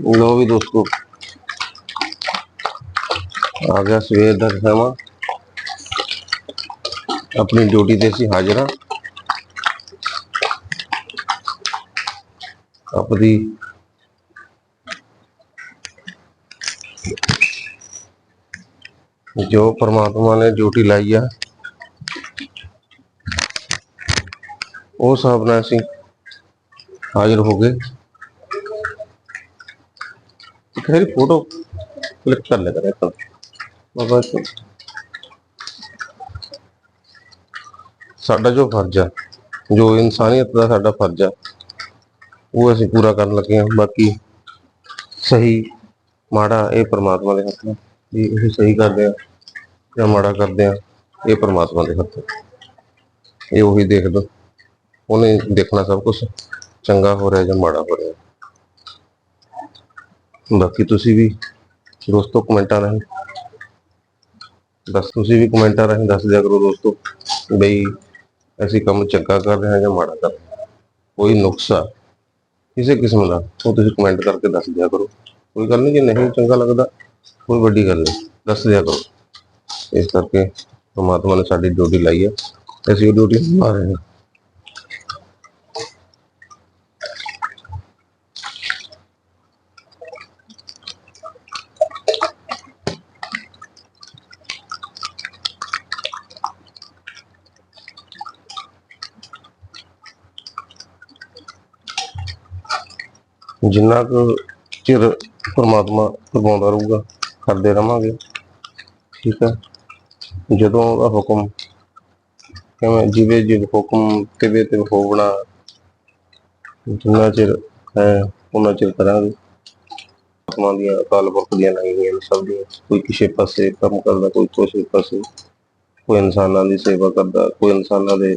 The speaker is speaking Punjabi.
ਲੋ ਵੀ ਦੋਸਤੋ। ਆ ਗਿਆ ਸਵੇਰ ਦਾ ਸਮਾਂ। ਆਪਣੀ ਡਿਊਟੀ ਤੇ ਸੀ ਹਾਜ਼ਰ ਹਾਂ। ਜੋ ਪਰਮਾਤਮਾ ਨੇ ਡਿਊਟੀ ਲਾਈ ਆ, ਉਹ ਹਿਸਾਬ ਨਾਲ ਅਸੀਂ ਹਾਜ਼ਰ ਹੋ ਗਏ। ਇੱਕ ਮੇਰੀ ਫੋਟੋ ਕਲਿੱਕ ਕਰ ਲੈ ਕਰੇ ਤਾਂ ਬਾਬਾ ਜੀ ਸਾਡਾ ਜੋ ਫਰਜ਼ ਆ ਜੋ ਇਨਸਾਨੀਅਤ ਦਾ ਸਾਡਾ ਫਰਜ਼ ਆ ਉਹ ਅਸੀਂ ਪੂਰਾ ਕਰਨ ਲੱਗੇ ਹਾਂ ਬਾਕੀ ਸਹੀ ਮਾੜਾ ਇਹ ਪ੍ਰਮਾਤਮਾ ਦੇ ਹੱਥ ਹੈ ਵੀ ਇਹ ਸਹੀ ਕਰਦੇ ਆ ਜਾਂ ਮਾੜਾ ਕਰਦੇ ਆ ਇਹ ਪ੍ਰਮਾਤਮਾ ਦੇ ਹੱਥ ਹੈ ਇਹ ਉਹੀ ਦੇਖਦਾ ਉਹਨੇ ਦੇਖਣਾ ਸਭ ਕੁਝ ਚੰਗਾ ਹੋ ਰਿਹਾ ਜਾਂ ਮਾੜਾ ਹੋ ਰਿਹਾ ਬਾਕੀ ਤੁਸੀਂ ਵੀ ਦੋਸਤੋ ਕਮੈਂਟਾਂ ਰਾਹੀਂ ਦੱਸ, ਤੁਸੀਂ ਵੀ ਕਮੈਂਟਾਂ ਰਾਹੀਂ ਦੱਸ ਦਿਆ ਕਰੋ ਦੋਸਤੋ ਬਈ ਅਸੀਂ ਕੰਮ ਚੰਗਾ ਕਰ ਰਹੇ ਹਾਂ ਜਾਂ ਮਾੜਾ ਕਰ ਰਹੇ ਕੋਈ ਨੁਕਸਾ ਕਿਸੇ ਕਿਸਮ ਦਾ, ਉਹ ਤੁਸੀਂ ਕਮੈਂਟ ਕਰਕੇ ਦੱਸ ਦਿਆ ਕਰੋ। ਕੋਈ ਗੱਲ ਨਹੀਂ, ਜੇ ਨਹੀਂ ਚੰਗਾ ਲੱਗਦਾ, ਕੋਈ ਵੱਡੀ ਗੱਲ ਨਹੀਂ, ਦੱਸ ਦਿਆ ਕਰੋ। ਇਸ ਕਰਕੇ ਪਰਮਾਤਮਾ ਨੇ ਸਾਡੀ ਡਿਊਟੀ ਲਾਈ ਹੈ ਅਸੀਂ ਉਹ ਡਿਊਟੀ ਨਿਭਾ ਰਹੇ ਹਾਂ। ਜਿੰਨਾ ਕੁ ਚਿਰ ਪਰਮਾਤਮਾ ਕਰਵਾਉਂਦਾ ਰਹੂਗਾ, ਕਰਦੇ ਰਵਾਂਗੇ। ਠੀਕ ਹੈ? ਜਦੋਂ ਉਹਦਾ ਹੁਕਮ ਕਿਵੇਂ ਜਿਵੇਂ ਜਿਵੇਂ ਹੁਕਮ ਤਿਵੇਂ ਤੇ ਹੋਵਣਾ, ਜਿੰਨਾ ਚਿਰ ਹੈ ਉਹਨਾਂ ਚਿਰ ਕਰਾਂਗੇ। ਆਤਮਾ ਦੀਆਂ ਅਕਾਲ ਪੁਰਖ ਦੀਆਂ ਲਾਈਆਂ ਸਭ ਦੀਆਂ। ਕੋਈ ਕਿਸੇ ਪਾਸੇ ਕੰਮ ਕਰਦਾ, ਕੋਈ ਕਿਸੇ ਪਾਸੇ। ਕੋਈ ਇਨਸਾਨਾਂ ਦੀ ਸੇਵਾ ਕਰਦਾ, ਕੋਈ ਇਨਸਾਨਾਂ ਦੇ